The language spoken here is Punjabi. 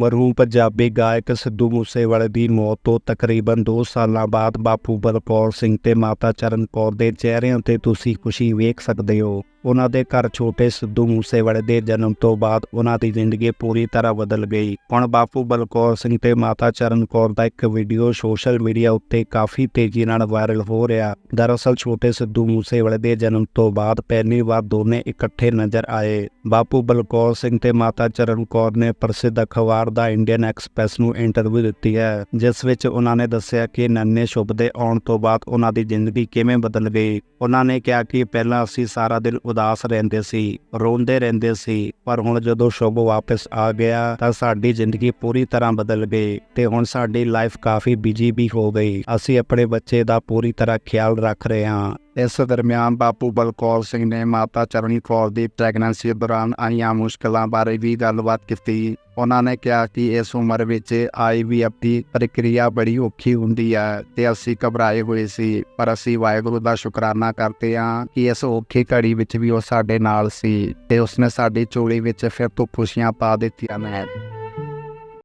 ਮਰਹੂਮ ਪੰਜਾਬੀ ਗਾਇਕ ਸਿੱਧੂ ਮੂਸੇਵਾਲੇ ਦੀ ਮੌਤ ਤੋਂ ਤਕਰੀਬਨ 2 ਸਾਲਾਂ ਬਾਅਦ ਬਾਪੂ ਬਲਕੌਰ ਸਿੰਘ ਤੇ ਮਾਤਾ ਚਰਨ ਕੌਰ ਦੇ ਚਿਹਰਿਆਂ ਤੇ ਤੁਸੀਂ ਖੁਸ਼ੀ ਵੇਖ ਸਕਦੇ ਹੋ। ਉਹਨਾਂ ਦੇ ਘਰ ਛੋਟੇ ਸਿੱਧੂ ਮੂਸੇਵਾਲੇ ਦੇ ਜਨਮ ਤੋਂ ਬਾਅਦ ਉਹਨਾਂ ਦੀ ਜ਼ਿੰਦਗੀ ਪੂਰੀ ਤਰ੍ਹਾਂ ਬਦਲ ਗਈ। ਹੁਣ ਬਾਪੂ ਬਲਕੌਰ ਸਿੰਘ ਤੇ ਮਾਤਾ ਚਰਨ ਕੌਰ ਦਾ ਇੱਕ ਵੀਡੀਓ ਸੋਸ਼ਲ ਮੀਡੀਆ ਉੱਤੇ ਕਾਫੀ ਤੇਜ਼ੀ ਨਾਲ ਵਾਇਰਲ ਹੋ ਰਿਹਾ। ਦਰਅਸਲ ਛੋਟੇ ਸਿੱਧੂ ਮੂਸੇਵਾਲੇ ਦੇ ਜਨਮ ਤੋਂ ਬਾਅਦ ਪਹਿਲੀ ਵਾਰ ਦੋਨੇ ਇਕੱਠੇ ਨਜ਼ਰ ਆਏ। ਬਾਪੂ ਬਲਕੌਰ ਸਿੰਘ ਤੇ ਮਾਤਾ ਚਰਨ ਕੌਰ ਨੇ ਪ੍ਰਸਿੱਧ ਅਖਬਾਰ ਦਾ ਇੰਡੀਅਨ ਐਕਸਪ੍ਰੈਸ ਨੂੰ ਇੰਟਰਵਿਊ ਦਿੱਤੀ ਹੈ, ਜਿਸ ਵਿੱਚ ਉਹਨਾਂ ਨੇ ਦੱਸਿਆ ਕਿ ਨੰਨੇ ਸ਼ੁਭ ਦੇ ਆਉਣ ਤੋਂ ਬਾਅਦ ਉਹਨਾਂ ਦੀ ਜ਼ਿੰਦਗੀ ਕਿਵੇਂ ਬਦਲ ਗਈ। ਉਹਨਾਂ ਨੇ ਕਿਹਾ ਕਿ ਪਹਿਲਾਂ ਅਸੀਂ ਸਾਰਾ ਦਿਨ ਉਦਾਸ ਰਹਿੰਦੇ ਸੀ, ਰੋਂਦੇ ਰਹਿੰਦੇ ਸੀ, ਪਰ ਹੁਣ ਜਦੋਂ ਸ਼ੁਭ ਵਾਪਸ ਆ ਗਿਆ ਤਾਂ ਸਾਡੀ ਜ਼ਿੰਦਗੀ ਪੂਰੀ ਤਰ੍ਹਾਂ ਬਦਲ ਗਈ ਤੇ ਹੁਣ ਸਾਡੀ ਲਾਈਫ ਕਾਫੀ ਬਿਜ਼ੀ ਵੀ ਹੋ ਗਈ। ਅਸੀਂ ਆਪਣੇ ਬੱਚੇ ਦਾ ਪੂਰੀ ਤਰ੍ਹਾਂ ਖਿਆਲ ਰੱਖ ਰਹੇ ਹਾਂ ਇਸ ਦਰਮਿਆਨ ਬਾਪੂ ਬਲਕੌਰ ਸਿੰਘ ਨੇ ਮਾਤਾ ਚਰਨੀ ਕੌਰ ਦੀ ਪ੍ਰੈਗਨੈਂਸੀ ਦੌਰਾਨ ਆਈਆਂ ਮੁਸ਼ਕਲਾਂ ਬਾਰੇ ਵੀ ਗੱਲਬਾਤ ਕੀਤੀ। ਉਹਨਾਂ ਨੇ ਕਿਹਾ ਕਿ ਇਸ ਉਮਰ ਵਿੱਚ ਆਈਵੀਐਫ ਦੀ ਪ੍ਰਕਿਰਿਆ ਬੜੀ ਔਖੀ ਹੁੰਦੀ ਹੈ ਤੇ ਅਸੀਂ ਘਬਰਾਏ ਹੋਏ ਸੀ, ਪਰ ਅਸੀਂ ਵਾਹਿਗੁਰੂ ਦਾ ਸ਼ੁਕਰਾਨਾ ਕਰਦੇ ਹਾਂ ਕਿ ਇਸ ਔਖੀ ਘੜੀ ਵਿੱਚ ਵੀ ਉਹ ਸਾਡੇ ਨਾਲ ਸੀ ਤੇ ਉਸਨੇ ਸਾਡੀ ਚੋਲੀ ਵਿੱਚ ਫਿਰ ਤੋਂ ਖੁਸ਼ੀਆਂ ਪਾ ਦਿੱਤੀਆਂ ਨੇ।